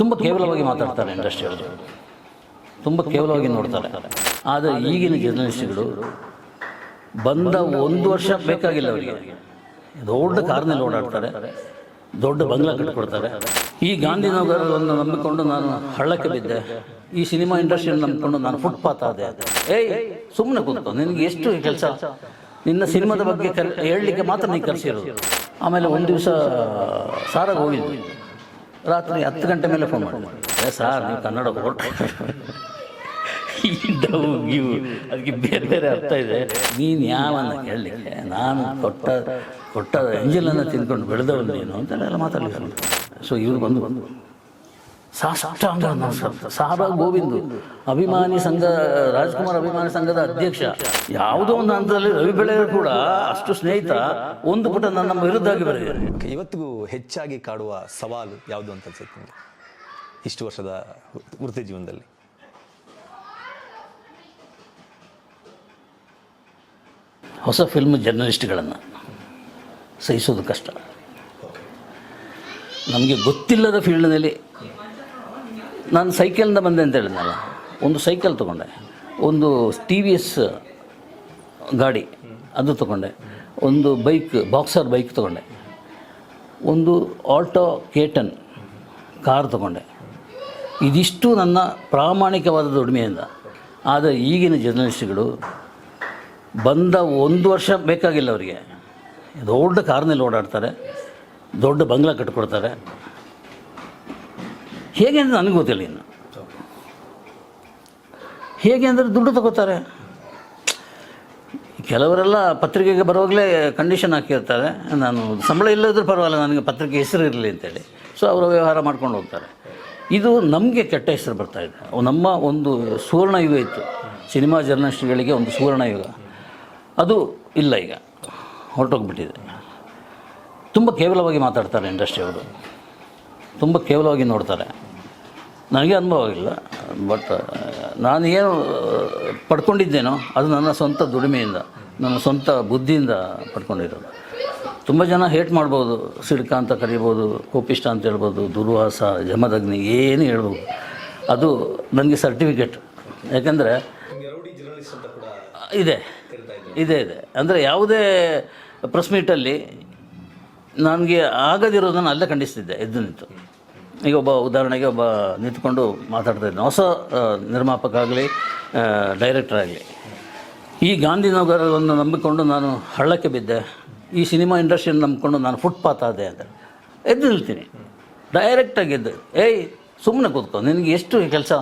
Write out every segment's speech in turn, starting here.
ತುಂಬ ಕೇವಲವಾಗಿ ಮಾತಾಡ್ತಾರೆ ಇಂಡಸ್ಟ್ರಿಯವರು. ತುಂಬ ಕೇವಲವಾಗಿ ನೋಡ್ತಾರೆ. ಆದರೆ ಈಗಿನ ಜರ್ನಲಿಸ್ಟ್ಗಳು ಬಂದ ಒಂದು ವರ್ಷ ಬೇಕಾಗಿಲ್ಲ ಅವರಿಗೆ. ದೊಡ್ಡ ಕಾರ್ನಲ್ಲಿ ಓಡಾಡ್ತಾರೆ, ದೊಡ್ಡ ಬಂಗ್ಲಾ ಕಟ್ಕೊಡ್ತಾರೆ. ಈ ಗಾಂಧಿನಗರವನ್ನು ನಂಬಿಕೊಂಡು ನಾನು ಹಳ್ಳಕ್ಕೆ ಬಿದ್ದೆ. ಈ ಸಿನಿಮಾ ಇಂಡಸ್ಟ್ರಿಯನ್ನು ನಂಬಿಕೊಂಡು ನಾನು ಫುಟ್ಪಾತ್ ಆದೆ. ಏಯ್ ಸುಮ್ಮನೆ ಕೂತ್ಕೊ, ನಿನಗೆ ಎಷ್ಟು ಕೆಲಸ? ನಿನ್ನ ಸಿನಿಮಾದ ಬಗ್ಗೆ ಕರ್, ಹೇಳಲಿಕ್ಕೆ ಮಾತ್ರ ನೀನು ಕರೆಸಿರೋದು. ಆಮೇಲೆ ಒಂದು ದಿವಸ ಸಾರಾಗಿ ಹೋಗಿದ್ವಿ ರಾತ್ರಿ ಹತ್ತು ಗಂಟೆ ಮೇಲೆ ಫೋನ್ ಮಾಡಿ. ಏ ಸಾರ್, ನೀವು ಕನ್ನಡ ಹೊರಟ ಡವ್ ಅದಕ್ಕೆ ಬೇರೆ ಬೇರೆ ಅರ್ಥ ಇದೆ. ನೀನು ಯಾವನ್ನ ಕೇಳಲಿಕ್ಕೆ? ನಾನು ಕೊಟ್ಟ ಕೊಟ್ಟ ಎಂಜಲನ್ನು ತಿಂದ್ಕೊಂಡು ಬೆಳೆದವನು ನೀನು ಅಂತೆಲ್ಲ ಮಾತಾಡಲಿಲ್ಲ ಸೊ ಇವ್ರು ಬಂದು ಬಂದು ಸಾಷ್ಟಾಂಗ ನಮಸ್ಕಾರ ಸಾರಾ ಗೋವಿಂದು ಅಭಿಮಾನಿ ಸಂಘ ರಾಜ್ಕುಮಾರ್ ಅಭಿಮಾನಿ ಸಂಘದ ಅಧ್ಯಕ್ಷ. ಯಾವುದೋ ಒಂದು ಹಂತದಲ್ಲಿ ರವಿ ಬೆಳೆಯರು ಕೂಡ ಅಷ್ಟು ಸ್ನೇಹಿತ ಒಂದು ಪುಟ ನನ್ನ ವಿರುದ್ಧವಾಗಿ ಬರೆದಿದ್ದಾರೆ. ಇವತ್ತಿಗೂ ಹೆಚ್ಚಾಗಿ ಕಾಡುವ ಸವಾಲು ಯಾವುದು ಅಂತ ಅನ್ಸುತ್ತೆ ಇಷ್ಟು ವರ್ಷದ ವೃತ್ತಿ ಜೀವನದಲ್ಲಿ. ಹೊಸ ಫಿಲ್ಮ್ ಜರ್ನಲಿಸ್ಟ್ಗಳನ್ನು ಸಹಿಸೋದು ಕಷ್ಟ. ನಮಗೆ ಗೊತ್ತಿಲ್ಲದ ಫೀಲ್ಡ್ನಲ್ಲಿ ನಾನು ಸೈಕಲ್ನಿಂದ ಬಂದೆ ಅಂತ ಹೇಳಿದ್ನಲ್ಲ, ಒಂದು ಸೈಕಲ್ ತೊಗೊಂಡೆ, ಒಂದು ಟಿ ವಿ ಎಸ್ ಗಾಡಿ ಅದು ತೊಗೊಂಡೆ, ಒಂದು ಬೈಕ್, ಬಾಕ್ಸರ್ ಬೈಕ್ ತೊಗೊಂಡೆ, ಒಂದು ಆಲ್ಟೋ ಕೇಟನ್ ಕಾರ್ ತೊಗೊಂಡೆ. ಇದಿಷ್ಟು ನನ್ನ ಪ್ರಾಮಾಣಿಕವಾದ ದುಡಿಮೆಯಿಂದ ಆದರೆ ಈಗಿನ ಜರ್ನಲಿಸ್ಟ್ಗಳು ಬಂದ ಒಂದು ವರ್ಷ ಬೇಕಾಗಿಲ್ಲ ಅವರಿಗೆ. ದೊಡ್ಡ ಕಾರ್ನಲ್ಲಿ ಓಡಾಡ್ತಾರೆ, ದೊಡ್ಡ ಬಂಗ್ಲಾ ಕಟ್ಕೊಡ್ತಾರೆ. ಹೇಗೆ ಅಂದರೆ ನನಗೆ ಗೊತ್ತಿಲ್ಲ ಇನ್ನು. ಹೇಗೆ ಅಂದರೆ ದುಡ್ಡು ತಗೋತಾರೆ. ಕೆಲವರೆಲ್ಲ ಪತ್ರಿಕೆಗೆ ಬರುವಾಗಲೇ ಕಂಡೀಷನ್ ಹಾಕಿರ್ತಾರೆ. ನಾನು ಸಂಬಳ ಇಲ್ಲದ್ರೂ ಪರವಾಗಿಲ್ಲ, ನನಗೆ ಪತ್ರಿಕೆ ಹೆಸರು ಇರಲಿ ಅಂತೇಳಿ. ಸೊ ಅವರ ವ್ಯವಹಾರ ಮಾಡ್ಕೊಂಡು ಹೋಗ್ತಾರೆ. ಇದು ನಮಗೆ ಕೆಟ್ಟ ಹೆಸರು ಬರ್ತಾ ಇದೆ. ನಮ್ಮ ಒಂದು ಸುವರ್ಣ ಯುಗ ಇತ್ತು. ಸಿನಿಮಾ ಜರ್ನಲಿಸ್ಟ್ಗಳಿಗೆ ಒಂದು ಸುವರ್ಣ ಯುಗ ಅದು ಇಲ್ಲ ಈಗ. ಹೊರಟೋಗ್ಬಿಟ್ಟಿದೆ. ತುಂಬ ಕೇವಲವಾಗಿ ಮಾತಾಡ್ತಾರೆ ಇಂಡಸ್ಟ್ರಿಯವರು ತುಂಬ ಕೇವಲವಾಗಿ ನೋಡ್ತಾರೆ. ನನಗೆ ಅನುಭವ ಆಗಿಲ್ಲ ಬಟ್ ನಾನು ಏನು ಪಡ್ಕೊಂಡಿದ್ದೇನೋ ಅದು ನನ್ನ ಸ್ವಂತ ದುಡಿಮೆಯಿಂದ, ನನ್ನ ಸ್ವಂತ ಬುದ್ಧಿಯಿಂದ ಪಡ್ಕೊಂಡಿರೋದು. ತುಂಬ ಜನ ಹೇಟ್ ಮಾಡ್ಬೋದು, ಸಿಡ್ಕ ಅಂತ ಕರಿಬೋದು ಕೋಪಿಷ್ಟ ಅಂತ ಹೇಳ್ಬೋದು, ದುರ್ವಾಸ, ಜಮದಗ್ನಿ, ಏನು ಹೇಳ್ಬೋದು. ಅದು ನನಗೆ ಸರ್ಟಿಫಿಕೇಟ್. ಯಾಕಂದರೆ, ಇದೆ ಇದೆ ಇದೆ. ಅಂದರೆ ಯಾವುದೇ ಪ್ರೆಸ್ ಮೀಟಲ್ಲಿ ನನಗೆ ಆಗದಿರೋದನ್ನು ಅಲ್ಲೇ ಖಂಡಿಸ್ತಿದ್ದೆ, ಎದ್ದು ನಿಂತು. ಈಗ ಒಬ್ಬ ಉದಾಹರಣೆಗೆ ಒಬ್ಬ ನಿಂತ್ಕೊಂಡು ಮಾತಾಡ್ತಾ ಇದ್ದಾನೆ ಹೊಸ ನಿರ್ಮಾಪಕ ಆಗಲಿ ಡೈರೆಕ್ಟರ್ ಆಗಲಿ. ಈ ಗಾಂಧಿನಗರವನ್ನು ನಂಬಿಕೊಂಡು ನಾನು ಹಳ್ಳಕ್ಕೆ ಬಿದ್ದೆ. ಈ ಸಿನಿಮಾ ಇಂಡಸ್ಟ್ರಿಯನ್ನು ನಂಬಿಕೊಂಡು ನಾನು ಫುಟ್ಪಾತ್ ಆದೆ ಅಂತ. ಎದ್ದು ನಿಲ್ತೀನಿ. ಡೈರೆಕ್ಟಾಗಿ ಎದ್ದು. ಏಯ್ ಸುಮ್ಮನೆ ಕೂತ್ಕೊ. ನಿನಗೆ ಎಷ್ಟು ಕೆಲಸ?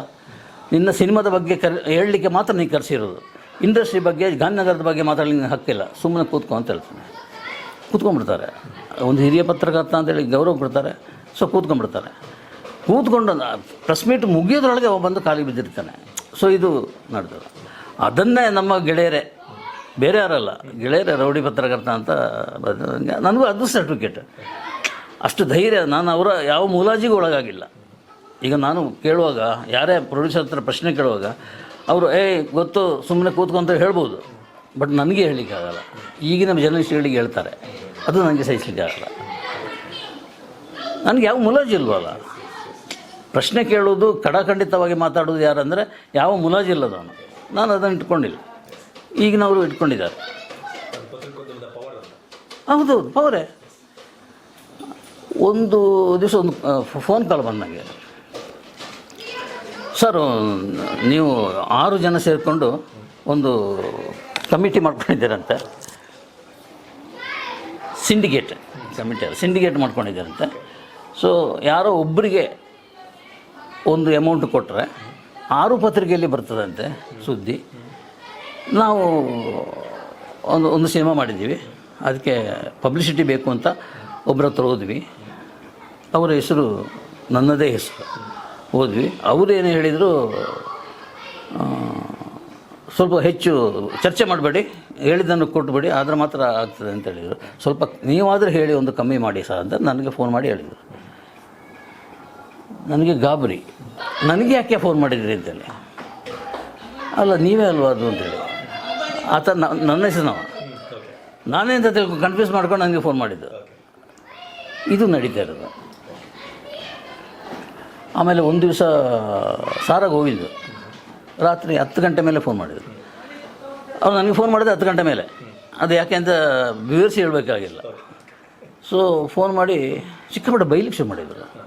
ನಿನ್ನ ಸಿನಿಮಾದ ಬಗ್ಗೆ ಕರ್, ಹೇಳಲಿಕ್ಕೆ ಮಾತ್ರ ನೀನು ಕರೆಸಿರೋದು. ಇಂಡಸ್ಟ್ರಿ ಬಗ್ಗೆ ಗಾಂಧಿನಗರದ ಬಗ್ಗೆ ಮಾತಾಡಲಿಕ್ಕೆ ನಿನಗೆ ಹಕ್ಕಿಲ್ಲ ಸುಮ್ಮನೆ ಕೂತ್ಕೊ ಅಂತ ಹೇಳ್ತೀನಿ. ಕೂತ್ಕೊಂಡ್ಬಿಡ್ತಾರೆ. ಒಂದು ಹಿರಿಯ ಪತ್ರಕರ್ತ ಅಂತೇಳಿ ಗೌರವ ಕೊಡ್ತಾರೆ. ಸೊ ಕೂತ್ಕೊಂಡ್ಬಿಡ್ತಾರೆ. ಕೂತ್ಕೊಂಡು ಪ್ರೆಸ್ ಮೀಟ್ ಮುಗಿಯೋದ್ರೊಳಗೆ ಅವ ಬಂದು ಕಾಲಿಗೆ ಬಿದ್ದಿರ್ತಾನೆ. ಸೊ ಇದು ನಡೆದು ಅದನ್ನೇ ನಮ್ಮ ಗೆಳೆಯರೇ, ಬೇರೆ ಯಾರಲ್ಲ, ಗೆಳೆಯರೇ ರೌಡಿ ಪತ್ರಕರ್ತ ಅಂತ ನನಗೂ ಅದು ಸರ್ಟಿಫಿಕೇಟ್ ಅಷ್ಟು ಧೈರ್ಯ, ನಾನು ಅವರ ಯಾವ ಮೂಲಾಜಿಗೂ ಒಳಗಾಗಿಲ್ಲ. ಈಗ ನಾನು ಕೇಳುವಾಗ, ಯಾರೇ ಪ್ರೊಡ್ಯೂಸರ್ ಹತ್ರ ಪ್ರಶ್ನೆ ಕೇಳುವಾಗ, ಅವರು, ಏಯ್, ಗೊತ್ತು ಸುಮ್ಮನೆ ಕೂತ್ಕೊಂತ ಹೇಳ್ಬೋದು. ಬಟ್ ನನಗೆ ಹೇಳಲಿಕ್ಕೆ ಆಗಲ್ಲ ಈಗಿನ ಜರ್ನಲಿಸ್ಟ್ಗಳಿಗೆ ಹೇಳ್ತಾರೆ. ಅದು ನನಗೆ ಸಹಿಸಲಿಕ್ಕೆ ಆಗಲ್ಲ ನನಗೆ ಯಾವ ಮುಲಾಜಿಲ್ವಲ್ಲ ಪ್ರಶ್ನೆ ಕೇಳೋದು ಕಡಖಂಡಿತವಾಗಿ ಮಾತಾಡೋದು ಯಾರಂದರೆ ಯಾವ ಮುಲಾಜಿಲ್ಲದವನು ನಾನು ಅದನ್ನು ಇಟ್ಕೊಂಡಿಲ್ಲ. ಈಗಿನವರು ಇಟ್ಕೊಂಡಿದ್ದಾರೆ. ಹೌದು ಪವರೇ ಒಂದು ದಿವಸ ಒಂದು ಫೋನ್ ಕಾಲ್ ಬಂದ ನನಗೆ ಸರ್, ನೀವು ಆರು ಜನ ಸೇರಿಕೊಂಡು ಒಂದು ಕಮಿಟಿ ಮಾಡ್ಕೊಂಡಿದ್ದೀರಂತೆ. ಸಿಂಡಿಕೇಟ್ ಕಮಿಟಿ ಸಿಂಡಿಕೇಟ್ ಮಾಡ್ಕೊಂಡಿದ್ದಾರಂತೆ. ಸೊ ಯಾರೋ ಒಬ್ಬರಿಗೆ ಒಂದು ಅಮೌಂಟ್ ಕೊಟ್ಟರೆ ಆರು ಪತ್ರಿಕೆಯಲ್ಲಿ ಬರ್ತದಂತೆ ಸುದ್ದಿ. ನಾವು ಒಂದು ಒಂದು ಸಿನಿಮಾ ಮಾಡಿದ್ದೀವಿ. ಅದಕ್ಕೆ ಪಬ್ಲಿಸಿಟಿ ಬೇಕು ಅಂತ ಒಬ್ಬರ ಹತ್ರ ಹೋದ್ವಿ. ಅವರ ಹೆಸರು ನನ್ನದೇ ಹೆಸರು. ಹೋದ್ವಿ. ಅವರು ಏನು ಹೇಳಿದರು ಸ್ವಲ್ಪ ಹೆಚ್ಚು ಚರ್ಚೆ ಮಾಡಬೇಡಿ. ಹೇಳಿದ್ದನ್ನು ಕೊಟ್ಟುಬೇಡಿ ಆದರೆ ಮಾತ್ರ ಆಗ್ತದೆ ಅಂತ ಹೇಳಿದರು. ಸ್ವಲ್ಪ ನೀವಾದರೂ ಹೇಳಿ ಒಂದು ಕಮ್ಮಿ ಮಾಡಿ ಸರ್ ಅಂತ ನನಗೆ ಫೋನ್ ಮಾಡಿ ಹೇಳಿದರು. ನನಗೆ ಗಾಬರಿ. ನನಗೆ ಯಾಕೆ ಫೋನ್ ಮಾಡಿದ್ರಿ ಅಂತೇಳಿ. ಅಲ್ಲ, ನೀವೇ ಅಲ್ವಾ ಅದು ಅಂತೇಳಿ. ಆತ ನನ್ನ ಹೆಸರು ನಾನೇ ಅಂತ ತಿಳ್ಕೊ ಕನ್ಫ್ಯೂಸ್ ಮಾಡ್ಕೊಂಡು ನನಗೆ ಫೋನ್ ಮಾಡಿದ್ದು. ಇದು ನಡೀತಾ ಇರೋದು. ಆಮೇಲೆ ಒಂದು ದಿವಸ, ಸಾರಾಗಿ ಹೋಗಿದ್ದು. ರಾತ್ರಿ ಹತ್ತು ಗಂಟೆ ಮೇಲೆ ಫೋನ್ ಮಾಡಿದ್ರು ಅವ್ರು ನನಗೆ ಫೋನ್ ಮಾಡಿದೆ ಹತ್ತು ಗಂಟೆ ಮೇಲೆ. ಅದು ಯಾಕೆ ಅಂತ ವಿವರಿಸಿ ಹೇಳಬೇಕಾಗಿಲ್ಲ. ಸೊ ಫೋನ್ ಮಾಡಿ ಸಿಕ್ಕಾಪಟ್ಟೆ ಬೈಲಿಕ್ಕೆ ಶುರು ಮಾಡಿದ್ರು.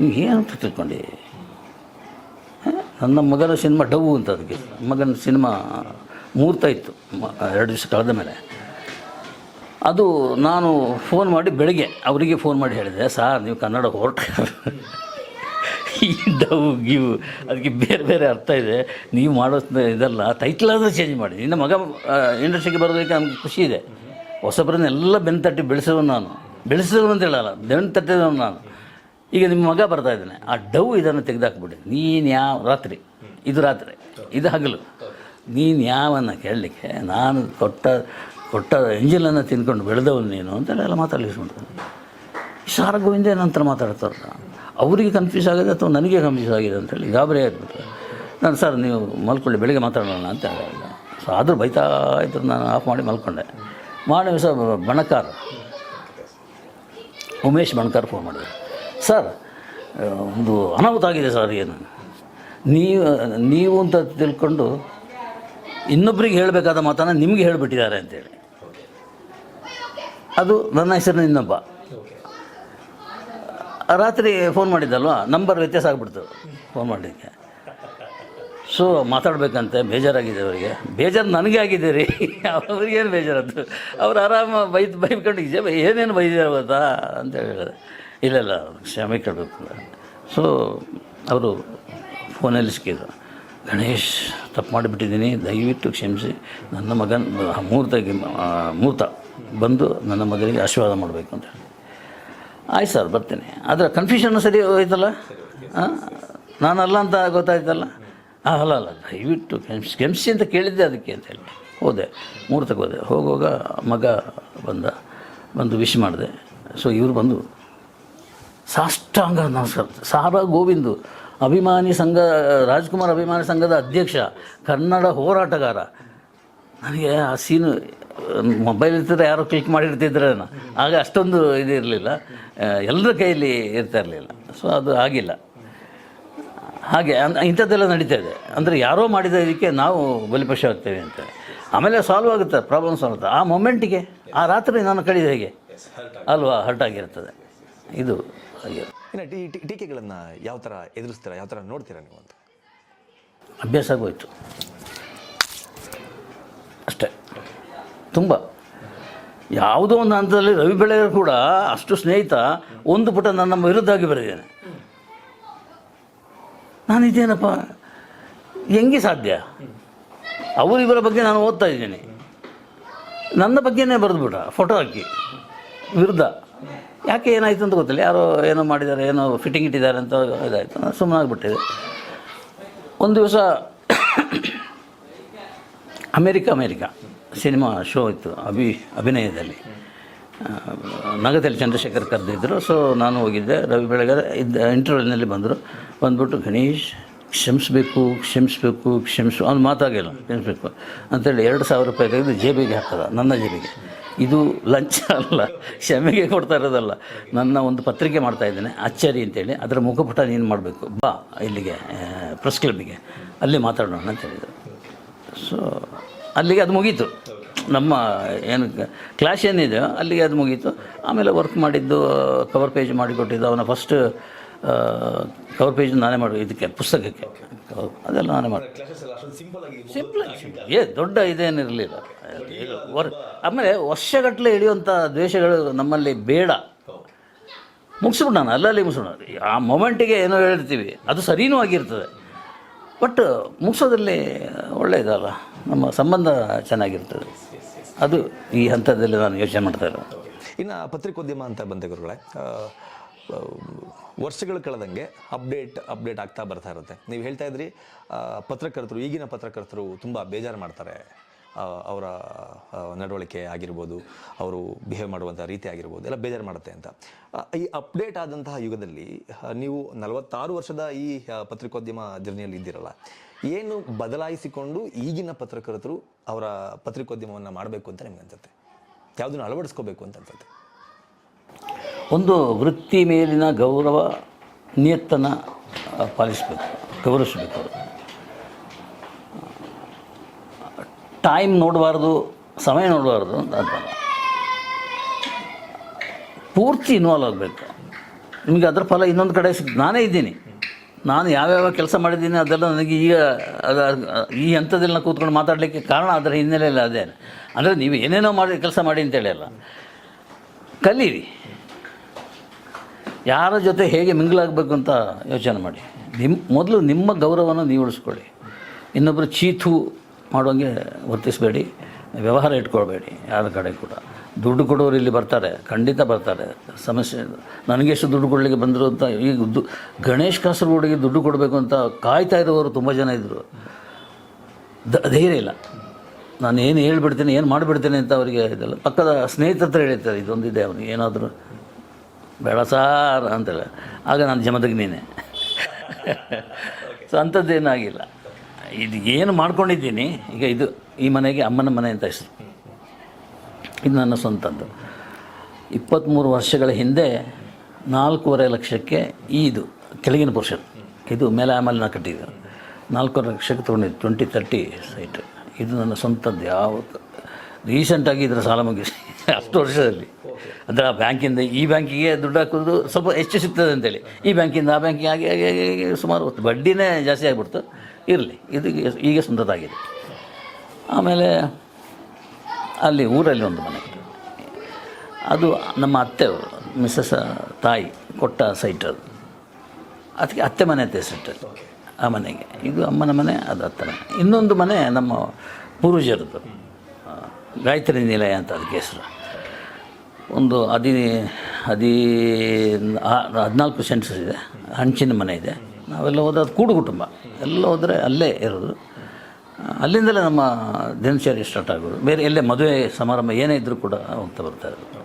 ನೀವು ಏನಂತ ತಿಳ್ಕೊಂಡು? ನನ್ನ ಮಗನ ಸಿನಿಮಾ ಡವ್ ಅಂತ ಅದಕ್ಕೆ. ಮಗನ ಸಿನಿಮಾ ಮೂರ್ತ ಇತ್ತು ಎರಡು ದಿವಸ ಕಳೆದ ಮೇಲೆ. ಅದು ನಾನು ಫೋನ್ ಮಾಡಿ ಬೆಳಗ್ಗೆ ಅವರಿಗೆ ಫೋನ್ ಮಾಡಿ ಹೇಳಿದೆ, ಸಾರ್, ನೀವು ಕನ್ನಡ ಹೊರಟ ಈ ಡವ್ ಗಿವ್ ಅದಕ್ಕೆ ಬೇರೆ ಬೇರೆ ಅರ್ಥ ಇದೆ. ನೀವು ಮಾಡೋ ಇದೆಲ್ಲ ಟೈಟ್ಲ್ ಚೇಂಜ್ ಮಾಡಿ. ನಿನ್ನ ಮಗ ಇಂಡಸ್ಟ್ರಿಗೆ ಬರೋದಕ್ಕೆ ನಮ್ಗೆ ಖುಷಿ ಇದೆ. ಹೊಸಬ್ರನ್ನೆಲ್ಲ ಬೆನ್ನು ತಟ್ಟಿ ಬೆಳೆಸೋನು ನಾನು. ಬೆಳೆಸಿದವನು ಅಂತ ಹೇಳಲ್ಲ ಬೆನ್ನು ತಟ್ಟಿದವನು ನಾನು. ಈಗ ನಿಮ್ಮ ಮಗ ಬರ್ತಾ ಇದ್ದಾನೆ ಆ ಡವ್ ಇದನ್ನು ತೆಗೆದಾಕ್ಬಿಡಿ ನೀನು ಯಾವ ರಾತ್ರಿ ಇದು ರಾತ್ರಿ ಇದು ಹಗಲು ನೀನು ಯಾವನ್ನು ಕೇಳಲಿಕ್ಕೆ ನಾನು ಕೊಟ್ಟ ಕೊಟ್ಟ ಎಂಜಿಲನ್ನು ತಿನ್ಕೊಂಡು ಬೆಳೆದವನು ನೀನು ಅಂತೆಲ್ಲ ಶಾರ ಗೋವಿಂದ ನಂತರ ಮಾತಾಡ್ತಾರೆ ಅವರಿಗೆ ಕನ್ಫ್ಯೂಸ್ ಆಗಿದೆ ಅಥವಾ ನನಗೆ ಕನ್ಫ್ಯೂಸ್ ಆಗಿದೆ ಅಂತೇಳಿ ಗಾಬರಿ ಆಗಿಬಿಟ್ರೆ ನಾನು ಸರ್ ನೀವು ಮಲ್ಕೊಳ್ಳಿ ಬೆಳಿಗ್ಗೆ ಮಾತಾಡೋಣ ಅಂತ ಹೇಳಿಲ್ಲ ಸೊ ಆದರೂ ಬೈತಾ ಇದ್ರು ನಾನು ಆಫ್ ಮಾಡಿ ಮಲ್ಕೊಂಡೆ ಮಾಡಿ ಸರ್ ಬಣಕಾರ ಉಮೇಶ್ ಬಣಕಾರ್ ಫೋನ್ ಮಾಡಿದ್ರು ಸರ್, ಒಂದು ಅನಾಹುತ ಆಗಿದೆ ಸರ್, ಏನು? ನೀವು ನೀವು ಅಂತ ತಿಳ್ಕೊಂಡು ಇನ್ನೊಬ್ಬರಿಗೆ ಹೇಳಬೇಕಾದ ಮಾತನ್ನು ನಿಮಗೆ ಹೇಳಿಬಿಟ್ಟಿದ್ದಾರೆ ಅಂತೇಳಿ. ಅದು ನನ್ನ ಹೆಸರಿನ ಇನ್ನೊಬ್ಬ. ರಾತ್ರಿ ಫೋನ್ ಮಾಡಿದ್ದಲ್ವಾ? ನಂಬರ್ ವ್ಯತ್ಯಾಸ ಆಗಿಬಿಡ್ತು ಫೋನ್ ಮಾಡಲಿಕ್ಕೆ. ಸೊ ಮಾತಾಡಬೇಕಂತೆ, ಬೇಜಾರಾಗಿದೆ ಅವರಿಗೆ. ಬೇಜಾರು ನನಗೆ ಆಗಿದೆ ರೀ ಅವ್ರಿಗೇನು ಬೇಜಾರದ್ದು? ಅವ್ರು ಆರಾಮ ಬೈದು ಬೈಕೊಂಡು ಏನೇನು ಬೈದಿದ್ದಾರೆ ಗೊತ್ತಾ? ಅಂತ ಹೇಳಿದೆ. ಇಲ್ಲ ಇಲ್ಲ, ಕ್ಷಮೆ ಕೇಳಬೇಕು. ಸೊ ಅವರು ಫೋನಲ್ಲಿ ಸಿಕ್ಕಿದ್ರು. ಗಣೇಶ್, ತಪ್ಪು ಮಾಡಿಬಿಟ್ಟಿದ್ದೀನಿ, ದಯವಿಟ್ಟು ಕ್ಷಮಿಸಿ. ನನ್ನ ಮಗನ ಮೂರ್ತ ಮೂರ್ತ ಬಂದು ನನ್ನ ಮಗನಿಗೆ ಆಶೀರ್ವಾದ ಮಾಡಬೇಕು ಅಂತ ಹೇಳಿ. ಆಯ್ತು ಸರ್, ಬರ್ತೀನಿ. ಆದರೆ ಕನ್ಫ್ಯೂಷನ್ ಸರಿ ಹೋಯ್ತಲ್ಲ? ನಾನಲ್ಲ ಅಂತ ಗೊತ್ತಾಯ್ತಲ್ಲ? ಅಲ್ಲ ಅಲ್ಲ, ದಯವಿಟ್ಟು ಕ್ಷಮಿಸಿ. ಕೆಮ್ಸಿ ಅಂತ ಕೇಳಿದ್ದೆ ಅದಕ್ಕೆ ಅಂತ ಹೇಳಿ. ಹೋದೆ. ಮೂರ್ತಕ್ಕೆ ಹೋದೆ. ಹೋಗುವಾಗ ಮಗ ಬಂದ, ಬಂದು ವಿಶ್ ಮಾಡಿದೆ. ಸೊ ಇವರು ಬಂದು ಸಾಷ್ಟಾಂಗ ನಮಸ್ಕಾರ. ಸಾರಾ ಗೋವಿಂದು ಅಭಿಮಾನಿ ಸಂಘ ರಾಜ್ಕುಮಾರ್ ಅಭಿಮಾನಿ ಸಂಘದ ಅಧ್ಯಕ್ಷ ಕನ್ನಡ ಹೋರಾಟಗಾರ. ನನಗೆ ಆ ಸೀನು ಮೊಬೈಲ್ ಇರ್ತಿದ್ರೆ ಯಾರೋ ಕ್ಲಿಕ್ ಮಾಡಿರ್ತಿದ್ರೆ ಆಗ ಅಷ್ಟೊಂದು ಇದು ಇರಲಿಲ್ಲ. ಎಲ್ಲರ ಕೈಯಲ್ಲಿ ಇರ್ತಾ ಇರಲಿಲ್ಲ. ಸೊ ಅದು ಆಗಿಲ್ಲ. ಹಾಗೆ ಇಂಥದ್ದೆಲ್ಲ ನಡೀತಾ ಇದೆ. ಅಂದರೆ ಯಾರೋ ಮಾಡಿದ ಇದಕ್ಕೆ ನಾವು ಬಲಿಪಶ ಆಗ್ತೇವೆ ಅಂತ. ಆಮೇಲೆ ಸಾಲ್ವ್ ಆಗುತ್ತೆ ಪ್ರಾಬ್ಲಮ್ ಸಾಲ್ವ್ ಆಗುತ್ತೆ. ಆ ಮೊಮೆಂಟಿಗೆ ಆ ರಾತ್ರಿ ನಾನು ಕಳೆದ ಹೇಗೆ? ಅಲ್ವಾ ಹರ್ಟ್ ಆಗಿರ್ತದೆ. ಇದು. ಹಾಗೆ ಇನ್ನು ಟೀ ಟೀಕೆಗಳನ್ನು ಯಾವ ಥರ ಎದುರಿಸ್ತೀರಾ? ಯಾವ ಥರ ನೋಡ್ತೀರಾ ನೀವು ಅಂತ? ಅಭ್ಯಾಸ ಆಗೋಯ್ತು. ಅಷ್ಟೇ. ತುಂಬ. ಯಾವುದೋ ಒಂದು ಹಂತದಲ್ಲಿ ರವಿ ಬೆಳೆಯರು ಕೂಡ ಅಷ್ಟು ಸ್ನೇಹಿತ, ಒಂದು ಪುಟ ನನ್ನ ವಿರುದ್ಧವಾಗಿ ಬರೆದಿದ್ದೇನೆ. ನಾನು ಇದೇನಪ್ಪ? ಹೆಂಗೆ ಸಾಧ್ಯ? ಅವರು ಇವರ ಬಗ್ಗೆ ನಾನು ಓದ್ತಾ ಇದ್ದೀನಿ. ನನ್ನ ಬಗ್ಗೆನೇ ಬರೆದ್ಬಿಟ್ಟ ಫೋಟೋ ಹಾಕಿ. ವಿರುದ್ಧ. ಯಾಕೆ ಏನಾಯಿತು ಅಂತ ಗೊತ್ತಿಲ್ಲ. ಯಾರೋ ಏನೋ ಮಾಡಿದ್ದಾರೆ, ಏನೋ ಫಿಟ್ಟಿಂಗ್ ಇಟ್ಟಿದ್ದಾರೆ ಅಂತ ಇದಾಯಿತು. ಸುಮ್ಮನಾಗ್ಬಿಟ್ಟಿದೆ ಒಂದು ದಿವಸ ಅಮೇರಿಕ ಅಮೇರಿಕ ಸಿನಿಮಾ ಶೋ ಇತ್ತು, ಅಭಿ, ಅಭಿನಯದಲ್ಲಿ. ನಗದಲ್ಲಿ ಚಂದ್ರಶೇಖರ್ ಕರೆದಿದ್ದರು ಸೊ ನಾನು ಹೋಗಿದ್ದೆ. ರವಿ ಬೆಳಗಾರ ಇದ್ದ ಇಂಟರ್ವ್ಯೂನಲ್ಲಿ ಬಂದರು. ಬಂದ್ಬಿಟ್ಟು ಗಣೇಶ್ ಕ್ಷಮಿಸ್ಬೇಕು ಕ್ಷಮಿಸ್ಬೇಕು ಕ್ಷಮಿಸು ಅವ್ನು ಮಾತಾಗಿಲ್ಲ, ಕ್ಷಮಿಸ್ಬೇಕು. ಅಂತೇಳಿ ಎರಡು ಸಾವಿರ ರೂಪಾಯಿ ತೆಗೆದು ಜೇಬಿಗೆ ಹಾಕದ ನನ್ನ ಜೇಬಿಗೆ. ಇದು ಲಂಚ ಅಲ್ಲ, ಕ್ಷಮೆಗೆ ಕೊಡ್ತಾ ಇರೋದಲ್ಲ. ನನ್ನ ಒಂದು ಪತ್ರಿಕೆ ಮಾಡ್ತಾ ಇದ್ದೇನೆ, ಅಚ್ಚರಿ ಅಂತೇಳಿ. ಅದರ ಮುಖಪುಟ ನೀನು ಮಾಡಬೇಕು. ಬಾ, ಇಲ್ಲಿಗೆ ಪ್ರೆಸ್ ಕ್ಲಬ್ಬಿಗೆ ಅಲ್ಲಿ ಮಾತಾಡೋಣ ಅಂತ ಹೇಳಿದರು. ಸೊ ಅಲ್ಲಿಗೆ ಅದು ಮುಗೀತು. ನಮ್ಮ, ಏನು ಕ್ಲಾಶ್ ಏನಿದೆ ಅಲ್ಲಿಗೆ ಅದು ಮುಗೀತು. ಆಮೇಲೆ ವರ್ಕ್ ಮಾಡಿದ್ದು ಕವರ್ ಪೇಜ್ ಮಾಡಿಕೊಟ್ಟಿದ್ದು, ಅವನ ಫಸ್ಟ್ ಕವರ್ ಪೇಜ್ ನಾನೇ ಮಾಡಿ ಇದಕ್ಕೆ, ಪುಸ್ತಕಕ್ಕೆ. ಅದೆಲ್ಲ ನಾನೇ ಮಾಡಿ ಸಿಂಪಲ್ ಏ, ದೊಡ್ಡ ಇದೇನಿರಲಿಲ್ಲ ಆಮೇಲೆ ವರ್ಷಗಟ್ಟಲೆ ಇಳಿಯುವಂಥ ದ್ವೇಷಗಳು ನಮ್ಮಲ್ಲಿ ಬೇಡ. ಮುಗಿಸ್ಬಿಟ್ಟು ನಾನು, ಅಲ್ಲಲ್ಲಿ ಮುಗಿಸ್ಬಿಟ್ಟು ಆ ಮೊಮೆಂಟಿಗೆ ಏನೋ ಹೇಳಿರ್ತೀವಿ ಅದು ಸರಿನೂ ಆಗಿರ್ತದೆ. ಬಟ್ ಮುಗಿಸೋದ್ರಲ್ಲಿ ಒಳ್ಳೆಯದಲ್ಲ, ನಮ್ಮ ಸಂಬಂಧ ಚೆನ್ನಾಗಿರ್ತದೆ. ಅದು ಈ ಹಂತದಲ್ಲಿ ನಾನು ಯೋಚನೆ ಮಾಡ್ತಾ ಇರೋದು. ಇನ್ನು ಪತ್ರಿಕೋದ್ಯಮ ಅಂತ ಬಂದೆ ಗುರುಗಳೇ. ವರ್ಷಗಳು ಕಳೆದಂಗೆ ಅಪ್ಡೇಟ್ ಅಪ್ಡೇಟ್ ಆಗ್ತಾ ಬರ್ತಾ ಇರುತ್ತೆ. ನೀವು ಹೇಳ್ತಾ ಇದ್ರಿ ಪತ್ರಕರ್ತರು, ಈಗಿನ ಪತ್ರಕರ್ತರು ತುಂಬ ಬೇಜಾರು ಮಾಡ್ತಾರೆ. ಅವರ ನಡವಳಿಕೆ ಆಗಿರ್ಬೋದು, ಅವರು ಬಿಹೇವ್ ಮಾಡುವಂಥ ರೀತಿ ಆಗಿರ್ಬೋದು, ಎಲ್ಲ ಬೇಜಾರು ಮಾಡುತ್ತೆ ಅಂತ. ಈ ಅಪ್ಡೇಟ್ ಆದಂತಹ ಯುಗದಲ್ಲಿ ನೀವು ನಲವತ್ತಾರು ವರ್ಷದ ಈ ಪತ್ರಿಕೋದ್ಯಮ ಜರ್ನಿಯಲ್ಲಿ ಇದ್ದೀರಲ್ಲ, ಏನು ಬದಲಾಯಿಸಿಕೊಂಡು ಈಗಿನ ಪತ್ರಕರ್ತರು ಅವರ ಪತ್ರಿಕೋದ್ಯಮವನ್ನು ಮಾಡಬೇಕು ಅಂತ ನಿಮ್ಗೆ ಅನ್ಸುತ್ತೆ ಯಾವುದನ್ನು ಅಳವಡಿಸ್ಕೋಬೇಕು ಅಂತ ಅನ್ಸುತ್ತೆ? ಒಂದು ವೃತ್ತಿ ಮೇಲಿನ ಗೌರವ, ನಿಯತ್ತನ ಪಾಲಿಸಬೇಕು, ಗೌರವಿಸಬೇಕು. ಟೈಮ್ ನೋಡಬಾರ್ದು, ಸಮಯ ನೋಡಬಾರ್ದು ಅಂತ ಪೂರ್ತಿ ಇನ್ವಾಲ್ವ್ ಆಗಬೇಕು. ನಿಮಗೆ ಅದರ ಫಲ ಇನ್ನೊಂದು ಕಡೆ ಸಿಗ್, ನಾನೇ ಇದ್ದೀನಿ. ನಾನು ಯಾವ್ಯಾವ ಕೆಲಸ ಮಾಡಿದ್ದೀನಿ ಅದೆಲ್ಲ ನನಗೆ ಈಗ ಈ ಹಂತದಲ್ಲಿ ನಾನು ಕೂತ್ಕೊಂಡು ಮಾತಾಡಲಿಕ್ಕೆ ಕಾರಣ ಅದರ ಹಿನ್ನೆಲೆಯಲ್ಲಿ ಅದೇ ಅಂದರೆ ನೀವು ಏನೇನೋ ಮಾಡಿ, ಕೆಲಸ ಮಾಡಿ ಅಂತೇಳಿ ಅಲ್ಲ. ಕಲೀರಿ. ಯಾರ ಜೊತೆ ಹೇಗೆ ಮಿಂಗ್ಲಾಗಬೇಕು ಅಂತ ಯೋಚನೆ ಮಾಡಿ. ನಿಮ್ಮ ಮೊದಲು ನಿಮ್ಮ ಗೌರವವನ್ನು ನೀವು ಉಳಿಸ್ಕೊಳ್ಳಿ. ಇನ್ನೊಬ್ಬರು ಚೀತು ಮಾಡೋಂಗೆ ವರ್ತಿಸಬೇಡಿ, ವ್ಯವಹಾರ ಇಟ್ಕೊಳ್ಬೇಡಿ ಯಾರ ಕಡೆ ಕೂಡ. ದುಡ್ಡು ಕೊಡೋರು ಇಲ್ಲಿ ಬರ್ತಾರೆ, ಖಂಡಿತ ಬರ್ತಾರೆ. ಸಮಸ್ಯೆ, ನನಗೆ ಎಷ್ಟು ದುಡ್ಡು ಕೊಡಲಿಕ್ಕೆ ಬಂದರು ಅಂತ ಈಗ ದು, ಗಣೇಶ್ ಕಾಸರಗೋಡಿಗೆ ದುಡ್ಡು ಕೊಡಬೇಕು ಅಂತ ಕಾಯ್ತಾ ಇರೋರು ತುಂಬ ಜನ ಇದ್ದರು ದ, ಧೈರ್ಯ ಇಲ್ಲ. ನಾನು ಏನು ಹೇಳ್ಬಿಡ್ತೀನಿ, ಏನು ಮಾಡಿಬಿಡ್ತೀನಿ ಅಂತ ಅವರಿಗೆ ಇದೆಲ್ಲ, ಪಕ್ಕದ ಸ್ನೇಹಿತರ ಹತ್ರ ಹೇಳಿರ್ತಾರೆ, ಇದೊಂದಿದೆ ಅವನಿಗೆ ಏನಾದರೂ ಬೇಡ ಸಾರ್ ಅಂತೇಳಿ ಆಗ ನಾನು ಜಮದಗ್ನಿನೇ. ಸೊ ಅಂಥದ್ದೇನಾಗಿಲ್ಲ ಇದು ಏನು ಮಾಡ್ಕೊಂಡಿದ್ದೀನಿ ಈಗ ಇದು ಈ ಮನೆಗೆ ಅಮ್ಮನ ಮನೆ ಅಂತ ಹೆಸರು. ಇದು ನನ್ನ ಸ್ವಂತದ್ದು. ಇಪ್ಪತ್ತ್ಮೂರು ವರ್ಷಗಳ ಹಿಂದೆ ನಾಲ್ಕೂವರೆ ಲಕ್ಷಕ್ಕೆ ಈ ಇದು ಕೆಳಗಿನ ಪೋರ್ಷನ್ ಇದು ಮೇಲೆ ಆಮೇಲೆ ನಾ ಕಟ್ಟಿದ್ದು. ನಾಲ್ಕೂವರೆ ಲಕ್ಷಕ್ಕೆ ತೊಗೊಂಡಿದ್ದು ಟ್ವೆಂಟಿ ತರ್ಟಿ ಸೈಟ್ ಇದು ನನ್ನ ಸ್ವಂತದ್ದು ಯಾವತ್ತು. ರೀಸೆಂಟಾಗಿ ಇದರ ಸಾಲ ಮುಗಿಸಿ. ಅಷ್ಟು ವರ್ಷದಲ್ಲಿ. ಅಂದರೆ ಆ ಬ್ಯಾಂಕಿಂದ ಈ ಬ್ಯಾಂಕಿಗೆ ದುಡ್ಡು ಹಾಕೋದು ಸ್ವಲ್ಪ ಹೆಚ್ಚು ಸಿಗ್ತದೆ ಅಂತೇಳಿ. ಈ ಬ್ಯಾಂಕಿಂದ ಆ ಬ್ಯಾಂಕಿಗೆ ಹಾಗೆ ಸುಮಾರು ಹೊತ್ತು. ಬಡ್ಡಿನೇ ಜಾಸ್ತಿ ಆಗಿಬಿಡ್ತು. ಇರಲಿ. ಇದು ಈಗ ಸುಂದರದಾಗಿದೆ ಆಮೇಲೆ ಅಲ್ಲಿ ಊರಲ್ಲಿ ಒಂದು ಮನೆ ಅದು ನಮ್ಮ ಅತ್ತೆ, ಮಿಸ್ಸಸ್, ತಾಯಿ ಕೊಟ್ಟ ಸೈಟ್ ಅದು. ಅದಕ್ಕೆ ಅತ್ತೆ ಮನೆ ಅಂತ ಹೆಸರಿಟ್ಟರು ಆ ಮನೆಗೆ. ಇದು ಅಮ್ಮನ ಮನೆ, ಅದು ಅತ್ತನ ಇನ್ನೊಂದು ಮನೆ ನಮ್ಮ ಪೂರ್ವಜರದ್ದು. ಗಾಯತ್ರಿ ನಿಲಯ ಅಂತ ಅದಕ್ಕೆ ಹೆಸರು. ಒಂದು ಹದಿ ಹದಿ ಹದಿನಾಲ್ಕು ಸೆಂಟ್ಸ್ ಇದೆ, ಹಂಚಿನ ಮನೆ ಇದೆ. ನಾವೆಲ್ಲ ಹೋದ್ರೆ ಕೂಡು ಕುಟುಂಬ. ಎಲ್ಲ ಹೋದರೆ ಅಲ್ಲೇ ಇರೋದು. ಅಲ್ಲಿಂದಲೇ ನಮ್ಮ ದಿನಚರಿ ಸ್ಟಾರ್ಟ್ ಆಗೋದು. ಬೇರೆ ಎಲ್ಲೇ ಮದುವೆ ಸಮಾರಂಭ ಏನೇ ಇದ್ದರೂ ಕೂಡ ಹೋಗ್ತಾ ಬರ್ತಾ ಇರೋದು.